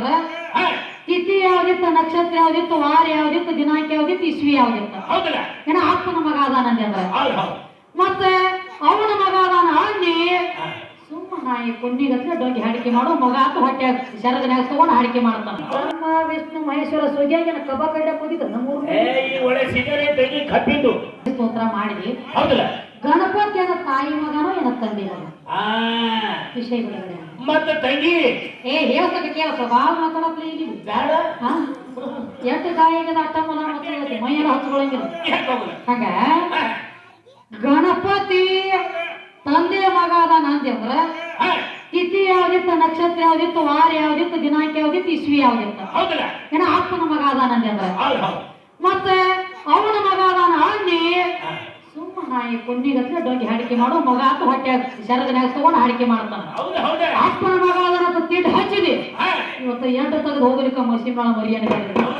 ಅಂದ್ರ ಹಾ, ತಿಥಿ ಯಾವ್ದಿತ್ತು ನಕ್ಷತ್ರ ಯಾವ್ದಿತ್ತು ವಾರ ಯಾವ್ದಿತ್ತು ದಿನಾಂಕ ಯಾವ್ದಿತ್ತು ಇಸ್ವಿ ಯಾವ್ದಿತ್ತು? ಏನ ಅಪ್ಪನ ಮಗ ಹೌದು ಹೌದು. ಮತ್ತೆ ಅವನ ಮಗ ಅದಾನ ಅನ್ನಿ ಸುಮ್ಮ ನಾಯಿ ಡೊಂಗಿ ಹಾಡಿಕೆ ಮಾಡು ಮಗ ಅಂತ ಹೊಟ್ಟೆ ಶರದನ್ಯಾಗ ತಗೊಂಡು ಹಾಡಿಕೆ ಮಾಡ್ತಾನ. ಬ್ರಹ್ಮ ವಿಷ್ಣು ಮಹೇಶ್ವರ ಸುಗಿಯಾಗಿ ಕಬ ಕಡ್ಯಾಕ್ ಹೋಗಿದ್ದ ನಮ್ಮೂರು ಸ್ತೋತ್ರ ಮಾಡಿ. ಹೌದಲ್ಲ. ಗಣಪತಿ ತಾಯಿ ಮಗನೋ ಏನ ತಂದೆ ಮಗ ವಿಷಯ ಬಿಡುಗಡೆ ಮತ್ತೆ ತಂಗಿ. ಏ ಹೇಳ್ತಕ್ಕ ಕೇಳ ಸ್ವಭಾವ ಮಾತಾಡಪ್ಲೆ ಇಲ್ಲಿ. ಬೇಡ. ಎಷ್ಟು ಮೈಯೆಲ್ಲ ಹಚ್ಕೊಳಂಗಿಲ್ಲ? ಹಂಗ? ಗಣಪತಿ ತಂದೆಯ ಮಗ ಅದಾನ ಅಂದ್ರ? ಹಾ, ತಿಥಿ ಯಾವ್ದಿತ್ತು ನಕ್ಷತ್ರ ಯಾವ್ದಿತ್ತು ವಾರ ಯಾವ್ದಿತ್ತು ದಿನಾಂಕ ಯಾವ್ದಿತ್ತು ಇಸ್ವಿ ಯಾವ್ದಿತ್ತು? ಏನ ಅಪ್ಪನ ಮಗ ಅದಾನ ಹೌದು ಮತ್ತೆ ಅವನ ಮಗ ಅದಾನ ಅನ್ನಿ ನಾಯಿ ಕುನ್ನಿಗತ್ಲೆ ಡೊಂಗಿ ಹಾಡಿಕೆ ಮಾಡೋ ಮಗ ಅಂತ ಹೊಟ್ಟೆ ಶರದನ್ಯಾಗ ತಗೊಂಡು ಹಾಡಿಕೆ ಮಾಡ್ತಾನ. ಅಪ್ಪನ ಮಗ ಹಚ್ಚಿದಿ ಇವತ್ತು ಎಂಟು ತೆಗೆದು ಹೋಗ್ಲಿಕ್ಕೆ ಮಸಿ ಮಾಡ ಮರಿಯನ್ನು ಹೇಳಿದ್ರು.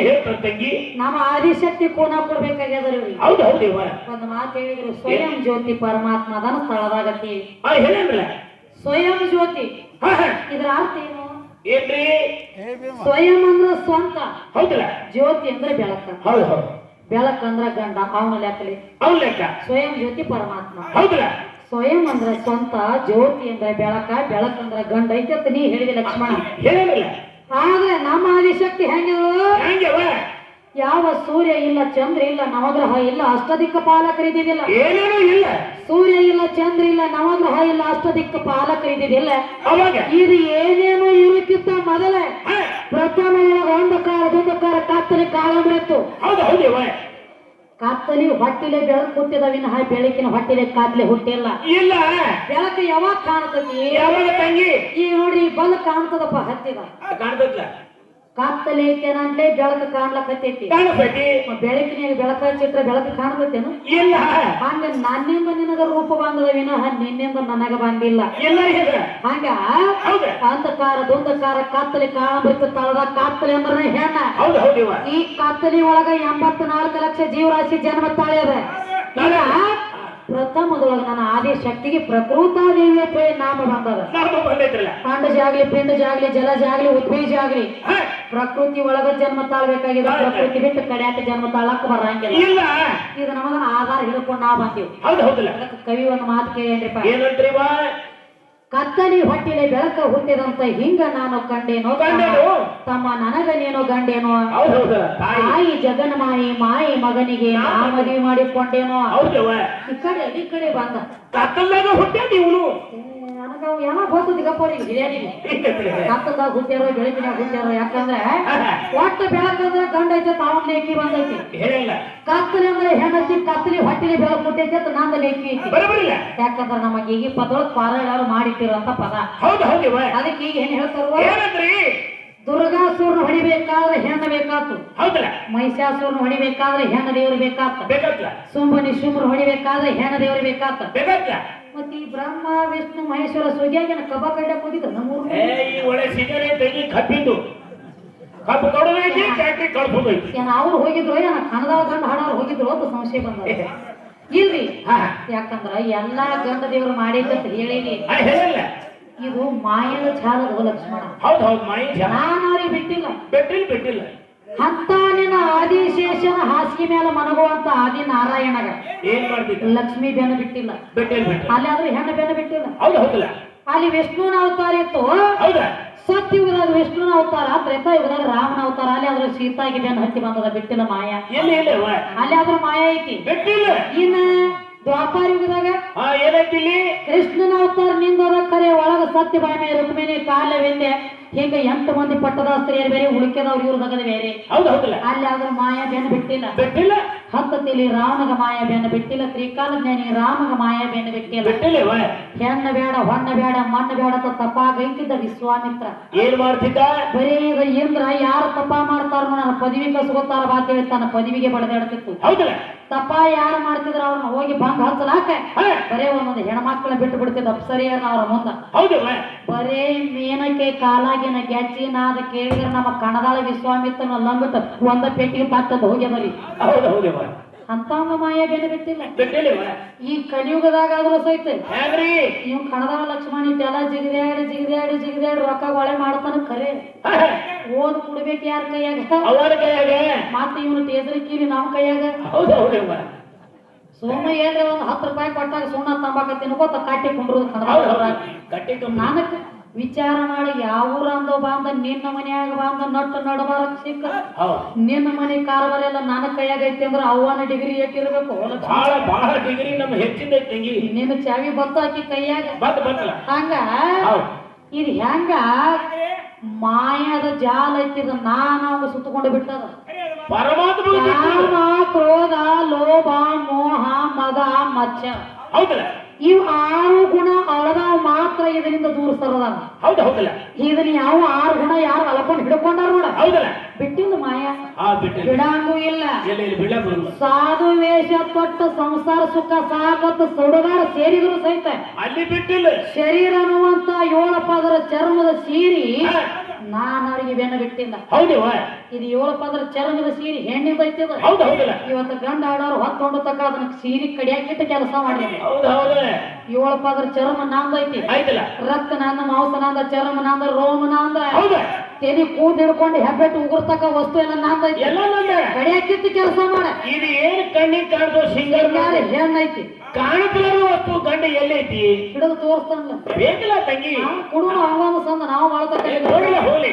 ಹೇಳ್ತಾರಿ ತಂಗಿ? ನಮ್ಮ ಆದಿಶಕ್ತಿ ಕೋನ ಕೊಡ್ಬೇಕಾಗ್ಯದ್ರಿ ಹೌದು ಹೌದು ಒಂದು ಮಾತು ಹೇಳಿದ್ರು ಸ್ವಯಂ ಜ್ಯೋತಿ ಪರಮಾತ್ಮ ಅದನ್ನ ಸ್ಥಳದಾಗತಿ. ಹೇಳೇನ್ರಲ್ಲ ಸ್ವಯಂ ಜ್ಯೋತಿ. ಇದ್ರ ಅರ್ಥ ಏನು? ಏನ್ರಿ? ಸ್ವಯಂ ಅಂದ್ರ ಸ್ವಂತ. ಹೌದಲ್ಲ? ಜ್ಯೋತಿ ಅಂದ್ರೆ ಬೆಳಕ. ಹೌದು ಹೌದು. ಬೆಳಕ ಅಂದ್ರ ಗಂಡ ಅವನ ಲೆಕ್ಕಲಿ ಅವ್ನ ಲೆಕ್ಕ? ಸ್ವಯಂ ಜ್ಯೋತಿ ಪರಮಾತ್ಮ. ಹೌದಲ್ಲ? ಸ್ವಯಂ ಅಂದ್ರೆ ಸ್ವಂತ ಜ್ಯೋತಿ ಅಂದ್ರೆ ಬೆಳಕ ಬೆಳಕ ಅಂದ್ರೆ ಗಂಡ. ಐತೆ ನೀ ಹೇಳಿದೆ ಲಕ್ಷ್ಮಣ. ಹೇಳೇನಲ್ಲ ಆದ್ರೆ ನಮ್ಮ ಆದಿಶಕ್ತಿ ಹೆಂಗಿದ್ರು ಹೆಂಗವ? ಯಾವ ಸೂರ್ಯ ಇಲ್ಲ ಚಂದ್ರ ಇಲ್ಲ ನವಗ್ರಹ ಇಲ್ಲ ಅಷ್ಟದಿಕ್ಕ ಪಾಲಕರಿದ್ದಿದ್ದಿಲ್ಲ ಏನೇನೂ ಇಲ್ಲ. ಸೂರ್ಯ ಇಲ್ಲ ಚಂದ್ರ ಇಲ್ಲ ನವಗ್ರಹ ಇಲ್ಲ ಅಷ್ಟದಿಕ್ಕ ಪಾಲಕರಿದ್ದಿದ್ದಿಲ್ಲ ಅವಾಗ? ಇದು ಏನೇನು ಇರುಕ್ಕಿಂತ ಮೊದಲೇ ಪ್ರಥಮ ಒಳಗ ಅಂಧಕಾರ ದುಂಧಕಾರ ಕಾಲ ಕಾಲಂಬ್ರೆತ್ತು ಹೌದು ಹೌದೇವ ಕತ್ತಲಿ ಹೊಟ್ಟಿಲೆ ಬೆಳಕು ಹುಟ್ಟಿದ ವಿನಃ ಬೆಳಕಿನ ಹೊಟ್ಟಿಲೆ ಕಾತ್ಲೆ ಹುಟ್ಟಿಲ್ಲ. ಇಲ್ಲ. ಬೆಳಕು ಯಾವಾಗ ಕಾಣ್ತತಿ? ಯಾವಾಗ ತಂಗಿ? ಈ ನೋಡ್ರಿ ಈ ಬಲ್ ಕಾಣ್ತದಪ್ಪ ಹತ್ತಿದ. ಕಾಣ್ತದ್ಲ ಕತ್ತಲೆ ಐತೇನಂಟ್ಲೆ ಬೆಳಕು ಕಾಣ್ಲಕತ್ತೈತಿ. ಕಾಣತೈತಿ ಬೆಳಕಿನಾಗ ಬೆಳಕ ಚಿತ್ರ ಬೆಳಕು ಕಾಣ್ತೈತೇನು ಇಲ್ಲ. ಹಂಗ ನನ್ನಿಂದ ನಿನಗ ರೂಪ ಬಂದದ ವಿನಃ ನಿನ್ನಿಂದ ನನಗ ಬಂದಿಲ್ಲ. ಹಂಗ ಅಂಧಕಾರ ದುಂಧಕಾರ ಕತ್ತಲಿ ಕಾಣಬೇಕು ತಳದ ಕತ್ತಲಿ ಅಂದ್ರೆ ಹೆಣ್ಣ. ಈ ಕತ್ತಲಿ ಒಳಗ ಎಂಬತ್ನಾಲ್ಕು ಲಕ್ಷ ಜೀವರಾಶಿ ಜನ್ಮ ತಾಳ್ಯದ ಈಗ ಪ್ರಥಮದೊಳಗ ನನ್ನ ಆದಿ ಶಕ್ತಿಗೆ ಪ್ರಕೃತಾದೇವಿ ಅಂತ ಹೇಳಿ ನಾಮ ಬಂದದ. ಪಾಂಡಜ ಆಗ್ಲಿ ಪಿಂಡಜ ಆಗ್ಲಿ ಜಲಜ ಆಗ್ಲಿ ಉದ್ಭೀಜಾಗ್ಲಿ ಹಾ, ಪ್ರಕೃತಿ ಒಳಗ ಜನ್ಮ ತಾಳ್ಬೇಕಾಗಿದೆ. ಪ್ರಕೃತಿ ಬಿಟ್ಟು ಕಡ್ಯಾಕ ಜನ್ಮ ತಾಳಕ್ ಬರಂಗಿಲ್ಲ. ಇದು ನಮಗ ಆಧಾರ ಹಿಡ್ಕೊಂಡು ನಾವ್ ಬಂದೀವಿ. ಕವಿ ಒಂದು ಮಾತು ಕೇಳೇನ್ರಿಪ್ಪ ಕತ್ತಲಿ ಹೊಟ್ಟಿಲೆ ಬೆಳಕ ಹುಟ್ಟಿದಂತ ಹಿಂಗ ನಾನು ಕಂಡೇನೋ ತಮ್ಮ- ಕಂಡೇನು? ತಮ್ಮ ನನಗ ನೀನು ಗಂಡೇನೋ ತಾಯಿ. ಜಗನ್ ಜಗನ್ಮಾಯಿ ಮಾಯಿ ಮಗನಿಗೆ ನಾ ಮದುವೆ ಮಾಡಿಕೊಂಡೇನೋ? ಈ ಕಡೆ ಈ ಕಡೆ ಬಂದ. ಕತ್ತಲ್ದಾಗ ಹುಟ್ಟೆ ನೀವು ನನಗ ಏನೋ ಗೊತ್ತದಿಗಪ್ಪ ಅವ್ರಿಗೆ ಹಿರಿಯರಿಗೆ? ಕತ್ತಲ್ದಾಗ ಹುಟ್ಟ್ಯಾರೋ ಬೆಳಕಿನಾಗ ಹುಟ್ಟ್ಯಾರೋ ಯಾಕಂದ್ರೆ ಒಟ್ಟು ಬೆಳಕಂದ್ರೆ ಗಂಡ ಐತೆ ತಾವನ್ ಲೇಖಿ ಬಂದೈತಿ. ಕತ್ತಲಿ ಅಂದ್ರೆ ಹೆಣ್ಣೈತಿ ಕತ್ತಲಿ ಹೊಟ್ಟಿಲಿ ಬೆಳಕು ಹುಟ್ಟೈತಿ ಅಂತ ನಂದ ಲೇಖಿ ಐತಿ. ಯಾಕಂದ್ರೆ ನಮಗೆ ಈಗ ಪದೊಳಗೆ ಪಾರಾಯಣ ಮಾಡಿಟ್ಟಿರೋಂತ ಪದ ಹೌದು ಅದಕ್ಕೆ ಈಗ ಏನ್ ಹೇಳ್ತಾರ ಏನಂದ್ರಿ? ದುರ್ಗಾಸುರನ ಹೊಡಿಬೇಕಾದ್ರೆ ಹೆಣ್ಣ ಬೇಕಾತು. ಹೌದಲ್ಲ? ಮಹಿಷಾಸುರನ ಹೊಡಿಬೇಕಾದ್ರೆ ಹೆಣ್ಣ ದೇವ್ರು ಬೇಕಾತ. ಬೇಕಾತ್ಲ? ಸುಂಬನಿ ನಿಶುಂಬ್ರ ಹೊಡಿಬೇಕಾದ್ರೆ ಹೆಣ್ಣ ದೇವ್ರು ಬೇಕಾತ. ಬೇಕಾತ್ಲ? ಮತ್ತೆ ಈ ಬ್ರಹ್ಮ ವಿಷ್ಣು ಮಹೇಶ್ವರ ಸುಗಿಯಾಗಿನ ಕಬ ಕಡ್ಡ ಕೂತಿದ್ರು ನಮ್ಮೂರು ಏ ಈ ಒಳ್ಳೆ ಸಿಗರೇಟ್ ತೆಗಿ ಕಬ್ಬಿದ್ದು. ಕಬ್ಬು ಕೊಡೋದೈತಿ ಫ್ಯಾಕ್ಟ್ರಿ ಕಳ್ಸೋದೈತಿ. ಏನ ಅವ್ರು ಹೋಗಿದ್ರು ಏನ ಕನ್ನಡ ಗಂಡ ಹಾಡೋರು ಹೋಗಿದ್ರು ಅಂತ ಸಂಶಯ ಬಂದ ಇಲ್ರಿ ಯಾಕಂದ್ರ ಎಲ್ಲಾ ಗಂಡ ದೇವ್ರು ಮಾಡಿದ್ದಂತ ಹೇಳಿಲ್ಲ. ಇದು ಮಾಯನ ಛಾಲದ ಲಕ್ಷ್ಮಣ. ಹೌದು ಹೌದು ಮಾಯಿ ನಾನು ಅವ್ರಿಗೆ ಬಿಟ್ಟಿಲ್ಲ. ಬಿಟ್ಟಿಲ್ಲ ಬಿಟ್ಟಿಲ್ಲ. ಅಂತ ನಿನ್ನ ಆದಿಶೇಷನ ಹಾಸಿಗೆ ಮೇಲೆ ಮನಗುವಂತ ಆದಿ ನಾರಾಯಣಗ ಏನ್ ಮಾಡ್ತಿದ್ದ? ಲಕ್ಷ್ಮೀ ಬೆನ್ನ ಬಿಟ್ಟಿಲ್ಲ. ಅಲ್ಲಿ ಆದ್ರೂ ಹೆಣ್ಣು ಬೆನ್ನ ಬಿಟ್ಟಿಲ್ಲ. ಹೌದು ಹೌದಲ್ಲ. ಅಲ್ಲಿ ವಿಷ್ಣುವಿನ ಅವತಾರ ಇತ್ತು. ಹೌದಾ? ಸತ್ಯುಗದಾಗ ವಿಷ್ಣುನ ಅವತಾರ. ತ್ರೇತಾಯುಗದಾಗ ರಾಮನ ಅವತಾರ. ಅಲ್ಲಿ ಆದ್ರೆ ಸೀತಾಗಿ ಅಂತ ಹತ್ತಿ ಬಂದದ ಬಿಟ್ಟಿಲ್ಲ ಮಾಯ. ಎಲ್ಲಿ ಇಲ್ಲ ಅವ್ವ? ಅಲ್ಲಿ ಆದ್ರ ಮಾಯ ಐತಿ. ಬಿಟ್ಟಿಲ್ಲ. ಇನ್ನ ದ್ವಾಪಾರ ಯುಗದಾಗ ಹಾ ಏನೈತಿ ಇಲ್ಲಿ? ಕೃಷ್ಣನ ಅವತಾರ ನಿಂದದ ಕರೆ ಒಳಗ ಸತ್ಯಭಾಮೆ ರುಕ್ಮಿಣಿ ಕಾಲವೆಂದೆ ಹಿಂಗ ಎಂತ ಮಂದಿ ಪಟ್ಟದಾಸ್ತ್ರೀಯರು ಬೇರೆ ಉಳಿಕೆದವ್ರು ಇವ್ರದಾಗ ಬೇರೆ. ಹೌದು ಹೌದಲ್ಲ. ಅಲ್ಲಿ ಆದ್ರೆ ಮಾಯಾ ಬೆನ್ನ ಬಿಟ್ಟಿಲ್ಲ. ಬಿಟ್ಟಿಲ್ಲ. ಹತ್ತತಿಲಿ ರಾಮಗ ಮಾಯಾ ಬೆನ್ನ ಬಿಟ್ಟಿಲ್ಲ ತ್ರಿಕಾಲ ಜ್ಞಾನಿ ರಾಮಗ ಮಾಯಾ ಬೆನ್ನ ಬಿಟ್ಟಿಲ್ಲ ಬೆಟ್ಟಿಲ್ಲ ಹೆಣ್ಣ ಬೇಡ ಹೊಣ್ಣ ಬೇಡ ಮಣ್ಣ ಬೇಡ ಅಂತ ತಪ್ಪಾಗೈತಿದ್ದ ವಿಶ್ವಾಮಿತ್ರ. ಏನ್ ಮಾಡ್ತಿದ್ದ? ಬರೀ ಇಂದ್ರ ಯಾರು ತಪ್ಪ ಮಾಡ್ತಾರ ನನ್ನ ಪದವಿ ಕಸ್ಕೋತಾರ ಬಾ ಅಂತೇಳಿ ತನ್ನ ಪದವಿಗೆ ಬಡದಾಡ್ತಿತ್ತು. ಹೌದಲ್ಲ. ತಪ್ಪ ಯಾರು ಮಾಡ್ತಿದ್ರ ಅವ್ರನ್ನ ಹೋಗಿ ಬಂದ್ ಹಚ್ಚಲಾಕ ಬರೇ ಒಂದೊಂದು ಹೆಣ್ಮಕ್ಳ ಬಿಟ್ಟು ಬಿಡ್ತಿದ್ದ ಅಪ್ಸರಿಯನ್ನ ಅವ್ರ ಮುಂದ. ಬರೇ ಬರೇ ಮೇನಕ್ಕೆ ಕಾಲಾಗಿನ ಗೆಜ್ಜಿ ನಾದ ಕೇಳಿದ್ರೆ ನಮ್ಮ ಕಣದಾಳ ವಿಶ್ವಾಮಿತ್ರನ ಲಂಬಿಟ್ಟು ಒಂದ ಪೆಟ್ಟಿಗೆ ತಾಕ್ತದ ಹೋಗ್ಯದರಿ. ಹೌದು ಅಂತ ಅಂತವಂಗ ಮಾಯ ಬೇರೆ ಬಿಟ್ಟಿಲ್ಲ. ಈ ಕಲಿಯುಗದಾಗ ಆದ್ರೂ ಸಹಿತ ಇವ್ ಕಣದಾಳ ಲಕ್ಷ್ಮಣ ಇಟ್ಟೆಲ್ಲ ಜಿಗಿದಾಡಿ ಜಿಗಿದಾಡಿ ಜಿಗಿದ್ಯಾಡಿ ರೊಕ್ಕ ಗೊಳೆ ಮಾಡ್ತಾನ ಕರೆ. ಓದ್ ಕುಡ್ಬೇಕು ಯಾರ ಕೈಯಾಗ? ಮತ್ತೆ ಇವನು ಟೇಸರಿ ಕೀಲಿ ನಮ್ಮ ಕೈಯಾಗ? ಸೋಮ. ಸುಮ್ಮ ಏನ್ರಿ ಒಂದ್ ಹತ್ತು ರೂಪಾಯಿ ಕೊಟ್ಟಾಗ ಸುಣ್ಣ ತಂಬಾಕ ತಿನ್ಕೋತ ಕಾಟಿ ಕುಂಡ್ರು. ನಾನಕ್ಕೆ ನನಗ್ ವಿಚಾರ ಮಾಡಿ ಯಾವ ಊರಂದು ಅಂದೋ ಬಾಂದ ನಿನ್ನ ಮನೆಯಾಗ ಬಾಂದ ನಟ್ಟು ನಡಬಾರಕ್ ಸಿಕ್ಕ. ನಿನ್ನ ಮನೆ ಕಾರವಾರ ಎಲ್ಲ ನನ್ನ ಕೈಯಾಗ ಐತಿ ಅಂದ್ರೆ ಅವನ ಡಿಗ್ರಿ ಎಟ್ಟಿರ್ಬೇಕು ಬಹಳ ಬಹಳ ಡಿಗ್ರಿ ನಮ್ಮ ಹೆಚ್ಚಿನ ತಂಗಿ. ನಿನ್ನ ಚಾವಿ ಬತ್ತು ಹಾಕಿ ಕೈಯಾಗ. ಹಂಗ? ಇದು ಹೆಂಗ? ಮಾಯದ ಜಾಲ ಐತಿ ನಾನು ಅವಾಗ ಸುತ್ತಕೊಂಡು ಬಿಟ್ಟದ. ಕಾಮ ಕ್ರೋಧ ಲೋಭ ಮೋಹ ಮದ ಮಚ್ಚ. ಹೌದಲ್ಲ? ಇವ್ ಆರು ಗುಣ ಅಳದಾವ್ ಮಾತ್ರ ಇದರಿಂದ ದೂರ ಸರದಾರ ಹೌದು ಹೌದಲ್ಲ? ಇದನ್ನ ಯಾವ ಆರು ಗುಣ ಯಾರು ಅಲಕೊಂಡು ಹಿಡ್ಕೊಂಡಾರ ನೋಡ. ಹೌದಲ್ಲ? ಬಿಟ್ಟಿಂದ ಮಾಯ. ಬಿಡಂಗೂ ಇಲ್ಲ. ಸಾಧು ವೇಷ ತೊಟ್ಟ ಸಂಸಾರ ಸುಖ ಸಾಕತ್ತು ಸುಡುಗಾರ ಸೇರಿದ್ರು ಸಹಿತ. ಅಲ್ಲಿ ಬಿಟ್ಟಿಲ್ಲ. ಶರೀರ ಅನ್ನುವಂತ ಏಳಪ್ಪ ಅದರ ಚರ್ಮದ ಸೀರಿ ನಾನು ಅವ್ರಿಗೆ ಬೆನ್ನ ಬಿಟ್ಟಿಲ್ಲ. ಹೌದಿವ ಇದು ಏಳಪ್ಪ ಅಂದ್ರೆ ಚರ್ಮದ ಸೀರೆ ಹೆಣ್ಣೆ ಬೈತದ. ಹೌದು ಹೌದಲ್ಲ ಇವತ್ತು ಗಂಡ ಆಡೋರು ಹೊತ್ತೊಂಡು ತಕ್ಕ ಅದನ್ನ ಸೀರೆ ಕಡಿಯಾಕಿಟ್ಟು ಕೆಲಸ ಮಾಡಿ ಹೌದು ಹೌದು. ಏಳಪ್ಪ ಅಂದ್ರೆ ಚರ್ಮ ನಾಂದೈತಿ ರಕ್ತ ನಾಂದ ಮಾಂಸ ನಾಂದ ಚರ್ಮ ನಾಂದ ರೋಮ ನಾಂದ. ಹೌದ. ತೆನಿ ಕೂದ್ ಹಿಡ್ಕೊಂಡು ಹೆಬ್ಬೆಟ್ಟು ಉಗುರ್ತಕ್ಕ ವಸ್ತು ಎಲ್ಲ ನಂದೈತಿ ಎಲ್ಲ ನಂದ ಕಡಿಯಾಕಿತ್ತು ಕೆಲಸ ಮಾಡ. ಇದು ಏನ್ ಕಣ್ಣಿಗೆ ಕಾಣ್ತೋ ಸಿಂಗರ್ ಯಾರು ಹೆಣ್ಣೈತಿ ವಸ್ತು ಗಂಡ ಎಲ್ಲೈತಿ. ಹಿಡಿದು ತೋರಿಸ್ತಾನಲ್ಲ. ಬೇಕಲ್ಲ ತಂಗಿ. ಕುಡುವ ಅವನು ಸಂದ ನಾವು ಮಾಡ್ತಕ್ಕ ಹೋಗ್ಲಿ.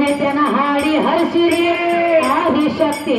ವಿದ್ಯನ ಹಾಡಿ ಹರಿಸಿರಿ ಆದಿಶಕ್ತಿ.